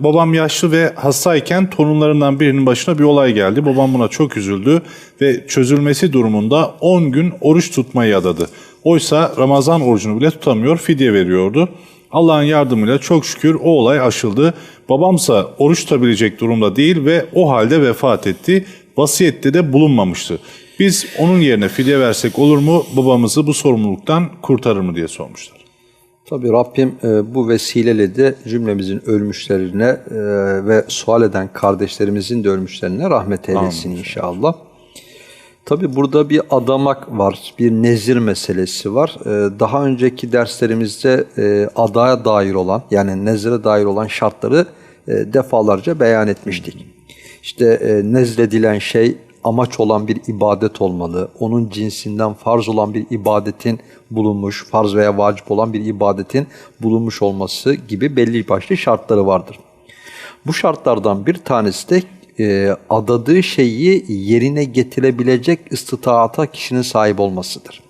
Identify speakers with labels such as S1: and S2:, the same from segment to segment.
S1: Babam yaşlı ve hastayken torunlarından birinin başına bir olay geldi. Babam buna çok üzüldü ve çözülmesi durumunda 10 gün oruç tutmayı adadı. Oysa Ramazan orucunu bile tutamıyor, fidye veriyordu. Allah'ın yardımıyla çok şükür o olay aşıldı. Babamsa oruç tutabilecek durumda değil ve o halde vefat etti. Vasiyette de bulunmamıştı. Biz onun yerine fidye versek olur mu? Babamızı bu sorumluluktan kurtarır mı diye sormuşlar.
S2: Tabii Rabbim e, bu vesileyle de cümlemizin ölmüşlerine e, ve sual eden kardeşlerimizin de ölmüşlerine rahmet eylesin inşallah. Tabii burada bir adamak var, bir nezir meselesi var. E, daha önceki derslerimizde e, adaya dair olan yani nezire dair olan şartları e, defalarca beyan etmiştik. İşte e, nezredilen şey amaç olan bir ibadet olmalı. Onun cinsinden farz olan bir ibadetin bulunmuş, farz veya vacip olan bir ibadetin bulunmuş olması gibi belli başlı şartları vardır. Bu şartlardan bir tanesi de e, adadığı şeyi yerine getirebilecek istitaata kişinin sahip olmasıdır.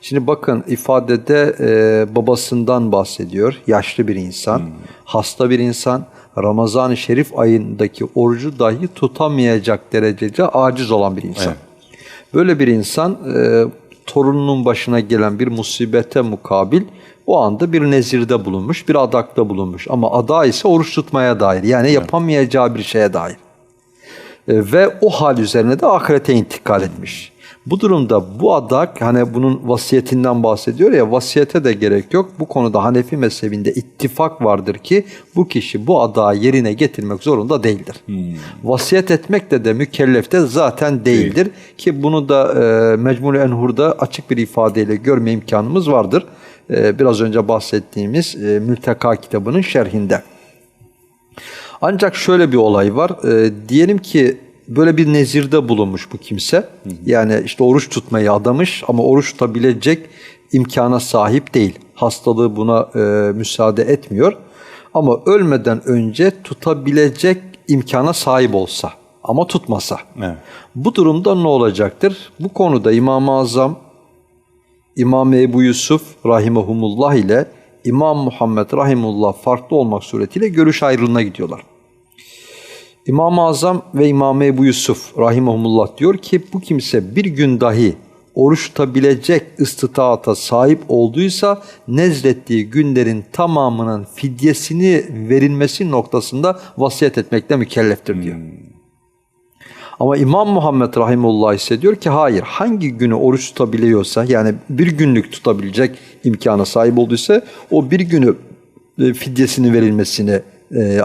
S2: Şimdi bakın ifadede e, babasından bahsediyor. Yaşlı bir insan, hasta bir insan, Ramazan-ı Şerif ayındaki orucu dahi tutamayacak derecede aciz olan bir insan. Böyle bir insan e, torununun başına gelen bir musibete mukabil o anda bir nezirde bulunmuş, bir adakta bulunmuş. Ama ada ise oruç tutmaya dair yani yapamayacağı bir şeye dair. E, ve o hal üzerine de ahirete intikal etmiş. Bu durumda bu adak hani bunun vasiyetinden bahsediyor ya vasiyete de gerek yok. Bu konuda Hanefi mezhebinde ittifak vardır ki bu kişi bu adağı yerine getirmek zorunda değildir. Vasiyet etmek de de mükellefte zaten değildir ki bunu da e, Mecmul Enhur'da açık bir ifadeyle görme imkanımız vardır. E, biraz önce bahsettiğimiz e, Mülteka kitabının şerhinde. Ancak şöyle bir olay var. E, diyelim ki böyle bir nezirde bulunmuş bu kimse. Yani işte oruç tutmayı adamış ama oruç tutabilecek imkana sahip değil. Hastalığı buna e, müsaade etmiyor. Ama ölmeden önce tutabilecek imkana sahip olsa ama tutmasa.
S1: Evet.
S2: Bu durumda ne olacaktır? Bu konuda İmam-ı Azam, İmam Ebu Yusuf rahimehumullah ile İmam Muhammed rahimullah farklı olmak suretiyle görüş ayrılığına gidiyorlar. İmam-ı Azam ve İmam Ebu Yusuf rahimahumullah diyor ki bu kimse bir gün dahi oruç tutabilecek istitaata sahip olduysa nezlettiği günlerin tamamının fidyesini verilmesi noktasında vasiyet etmekle mükelleftir diyor. Ama İmam Muhammed Rahimullah ise diyor ki hayır hangi günü oruç tutabiliyorsa yani bir günlük tutabilecek imkana sahip olduysa o bir günü e, fidyesini verilmesini e, e,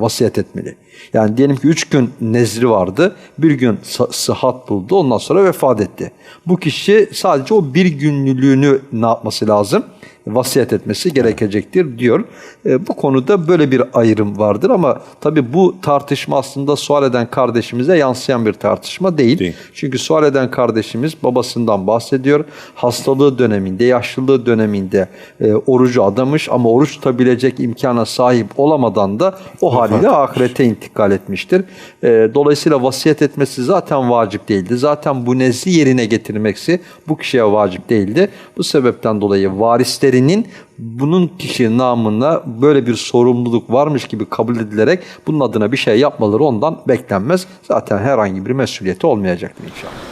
S2: vasiyet etmeli. Yani diyelim ki üç gün nezri vardı, bir gün sıhhat buldu, ondan sonra vefat etti. Bu kişi sadece o bir günlülüğünü ne yapması lazım? Vasiyet etmesi gerekecektir diyor. E, bu konuda böyle bir ayrım vardır ama tabii bu tartışma aslında sual eden kardeşimize yansıyan bir tartışma değil.
S1: Değil.
S2: Çünkü sual eden kardeşimiz babasından bahsediyor. Hastalığı döneminde, yaşlılığı döneminde e, orucu adamış ama oruç tutabilecek imkana sahip olamadan da o haliyle ahirete intikal etmiştir. E, dolayısıyla vasiyet etmesi zaten vacip değildi. Zaten bu nezli yerine getirmeksi bu kişiye vacip değildi. Bu sebepten dolayı varislerinin bunun kişi namına böyle bir sorumluluk varmış gibi kabul edilerek bunun adına bir şey yapmaları ondan beklenmez. Zaten herhangi bir mesuliyeti olmayacaktır inşallah.